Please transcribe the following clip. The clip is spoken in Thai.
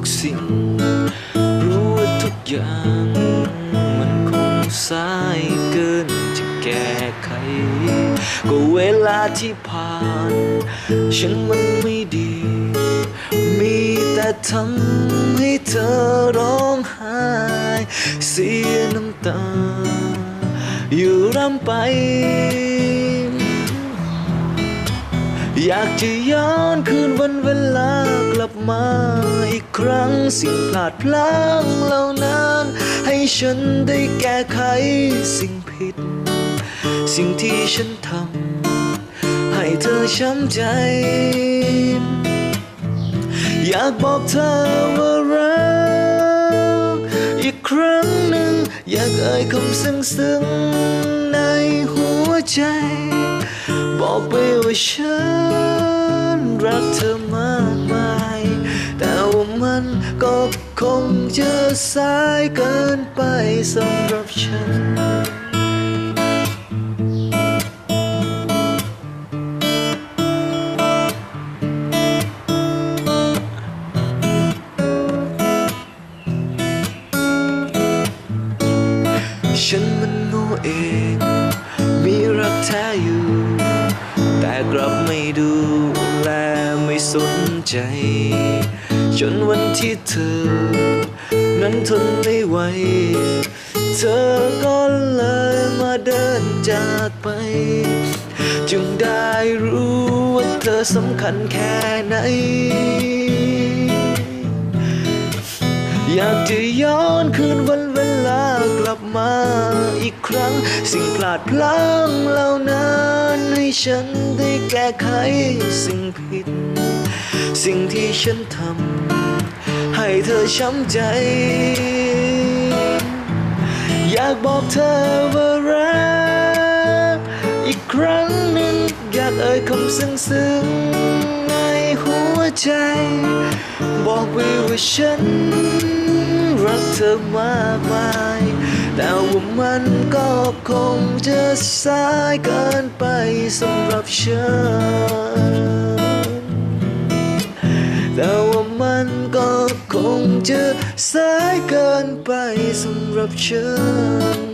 กสิ่ง รู้ว่าทุกอย่าง มันคงสายเกินจะแก้ไข ก็เวลาที่ผ่าน ฉันมันไม่ดี มีแต่ทำให้เธอร้องไห้เสียน้ำตา อยู่ร่ำไป อยากจะย้อนคืนวันเวลากลับมาอีกครั้งสิ่งพลาดพลั้งเหล่านั้น ให้ฉันได้แก้ไขสิ่งผิด สิ่งที่ฉันทำให้เธอช้ำใจ อยากบอกเธอว่ารักอีกครั้งหนึ่งอยากเอ่ยคำซึ้งๆในหัวใจ บอกไปว่าฉันรักเธอมากมาย แต่ว่ามันก็คงจะสายเกินไปสำหรับฉันฉันมันโง่เอง มีรักแท้อยู่ กลับไม่ดูแลไม่สนใจ จนวันที่เธอ นั้นทนไม่ไหว เธอก็เลยมาเดินจากไป จึงได้รู้ว่าเธอสำคัญแค่ไหน อยากจะย้อนคืนวันเวลา กลับมาอีกครั้ง สิ่งพลาดพลั้งเหล่านั้นให้ฉันได้แก้ไขสิ่งผิด สิ่งที่ฉันทำให้เธอช้ำใจ อยากบอกเธอว่ารักอีกครั้งหนึ่งอยากเอ่ยคำซึ้งๆในหัวใจ บอกไว้ว่าฉันรักเธอมากมาย มันก็คงจะสายเกินไปสำหรับฉัน แต่ว่ามันก็คงจะสายเกินไปสำหรับฉัน